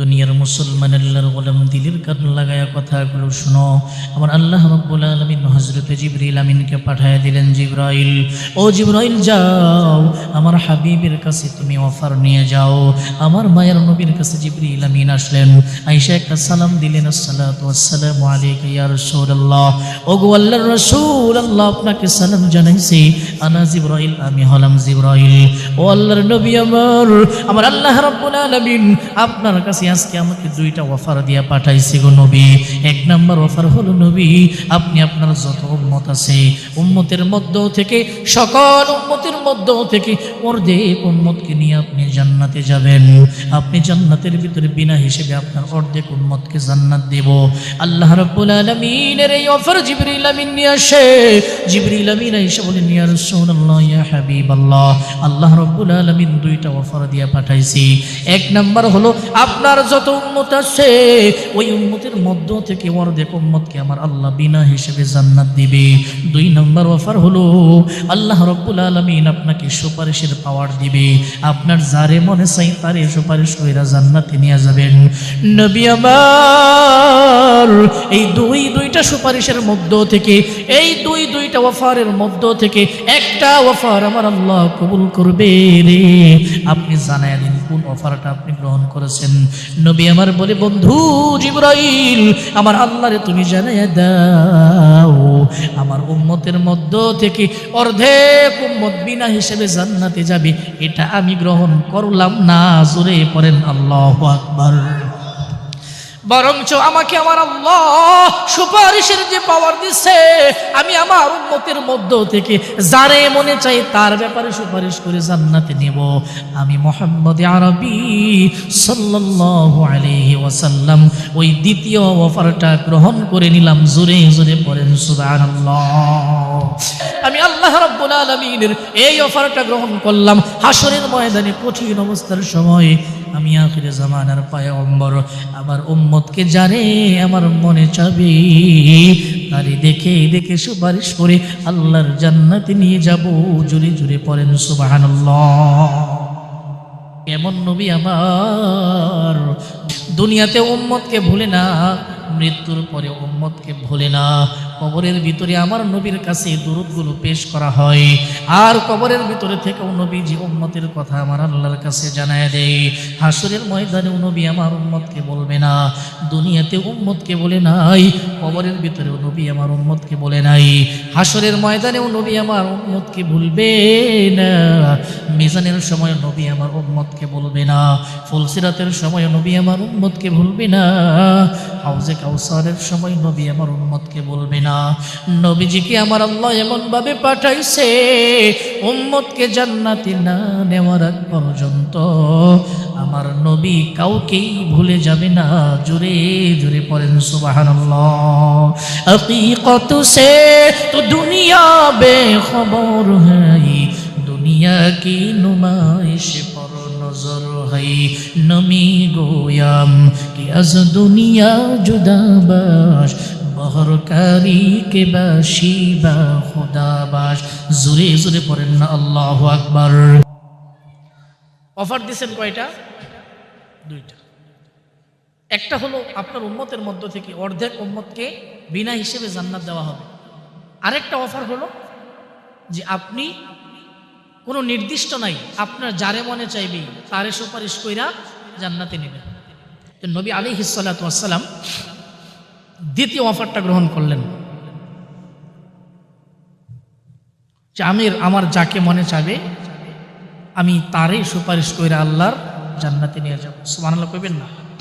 দুনিয়ার মুসলমান আল্লাহর গোলাম দিলের কান লাগায়া কথাগুলো শোনো। আমার আল্লাহ রব্বুল আলমিন হজরত জিবরিল আমিনকে পাঠায় দিলেন, জিব্রাইল, ও জিব্রাইল যাও, আমার হাবিবের কাছে তুমি অফার নিয়ে যাও। আমার মায়ের নবীর কাছে জিবরিল আমিন আসলেন আইসা একটা সালাম দিলেন আসসালামু আলাইকা ইয়া রাসূলুল্লাহ। ও গো আল্লাহর রাসূল, আল্লাহ আপনাকে সালাম জানাইছি, আনা জিব্রাইল, আমি হলাম জিব্রাইল। ও আল্লাহর নবী আমার আমার আল্লাহ রাব্বুল আলামিন আপনার কাছে আজকে আমাকে দুইটা অফার দিয়া পাঠাইছে গো নবী। এক নাম্বার অফার হলো নবী, আপনি আপনার যত উম্মত আছে, উম্মতের মধ্য থেকে, সকল উম্মতের মধ্য থেকে অর্ধেক উম্মতকে নিয়ে আপনি জান্নাতে যাবেন। আপনি জান্নাতের ভিতরে বিনা হিসেবে আপনার অর্ধেক উম্মতকে জান্নাত দেব। আল্লাহ রাব্বুল আলামিনের এই অফার জিবরিল আমিন নিয়ে আসে। জিবরিল আমিন এসে বলেন ইয়া রাসূলুল্লাহ, ইয়া হাবিবাল্লাহ। আল্লাহ রাব্বুল আলামিন দুইটা অফার দিয়া পাঠাইছি। এক নাম্বার হলো, আপনার যত উম্মত আছে, ওই উম্মতের মধ্য থেকে অর্ধেক উম্মতকে আমার আল্লাহ বিনা হিসেবে জান্নাত দিবে। দুই নম্বর অফার হলো, আল্লাহ রব্বুল আলমিন আপনাকে সুপারিশের পাওয়ার দিবে। আপনার যারে মনে চাই তারে সুপারিশ কইরা জান্নাতে নিয়ে যাবেন। নবী আমার, এই দুই দুইটা সুপারিশের মধ্য থেকে, এই দুই দুইটা অফারের মধ্য থেকে একটা অফার আমার আল্লাহ কবুল করবে রে আপনি জানায় দিন কোন অফারটা আপনি গ্রহণ করেছেন। নবী আমার বলে, বন্ধু জিব্রাইল, আমার আল্লাহরে তুমি জানাইয়া দাও। আমার উম্মতের মধ্য থেকে অর্ধেক উম্মত বিনা হিসেবে জান্নাতে যাবে। এটা আমি গ্রহণ করলাম না, জোরে পড়েন আল্লাহ আকবার। বরঞ্চ আমাকে আমার আল্লাহ সুপারিশের যে পাওয়ার দিচ্ছে আমি আমার উম্মতের মধ্য থেকে যারে মনে চাই তার ব্যাপারে সুপারিশ করে জান্নাতে নেব। আমি মোহাম্মদ আরবি সাল্লাল্লাহু আলাইহি ওয়াসাল্লাম ওই দ্বিতীয় অফারটা গ্রহণ করে নিলাম, জোরে জোরে পড়েন, সুবহানাল্লাহ। আমি আল্লাহ রাব্বুল আলামিনের এই অফারটা গ্রহণ করলাম হাসরের ময়দানে কঠিন অবস্থার সময় আমি আখিরে জামানার অম্বর আমার উম্মতকে জানে আমার মনে চাবি, তারি দেখে দেখে সুপারিশ করে আল্লাহর জান্নাতে নিয়ে যাব। জুড়ে জুড়ে পড়েন সুবহানাল্লাহ। এমন নবী আমার। দুনিয়াতে উম্মতকে ভুলে না। মৃত্যুর পরে উম্মতকে ভুলে না। কবরের ভিতরে আমার নবীর কাছে দূরতগুলো পেশ করা হয়। আর কবরের ভিতরে থেকেও নবী যে উম্মতের কথা আমার আল্লাহর কাছে জানায় দেয়। হাসুরের ময়দানেও নবী আমার উম্মতকে বলবে না। দুনিয়াতে উম্মতকে বলে নাই, কবরের ভিতরেও নবী আমার উম্মতকে বলে নাই। হাসরের ময়দানেও নবী আমার উম্মতকে ভুলবে না। মিজানের সময় নবী আমার উম্মতকে বলবে না, ফুলসিরাতের সময় নবী আমার উম্মতকে ভুলবে না, হাউজে কাউসারের সময় নবী আমার উম্মতকে বলবে না। নবীজিকে আমার আল্লাহ এমনভাবে পাঠাইছে, উম্মতকে জান্নাতি না নেওয়ার আগ পর্যন্ত। আমার নবী কাউকেই ভুলে যাবে না, জোরে জোরে পড়েন সুবহানাল্লাহ। কত সে তো দুনিয়া বেখবর হ্যাঁ কি নুমাইশ পর নজর হাই, নমি গোয়াম। কি আজ দুনিয়া জুদাবাস, বহরকারী কে বাসি বা খোদাবাস। জুরে জুরে পড়েন না আল্লাহ আকবার। অফার দিছেন কয়টা? দুইটা। একটা হলো আপনার উন্মতের মধ্য থেকে অর্ধেক উন্মতকে বিনা হিসেবে জান্নাত দেওয়া হবে। আরেকটা অফার হলো যে আপনি কোনো নির্দিষ্ট নাই। আপনার যারে মনে চাইবে, তারে সুপারিশ কইরা জান্নাতে নেবেন নবী আলী হিসালাতাম দ্বিতীয় অফারটা গ্রহণ করলেন। যে আমি আমার যাকে মনে চাবে আমি তারই সুপারিশ কইরা আল্লাহর জান্নাতে নিয়ে যাব। সুমান আল্লাহ কইবেন না?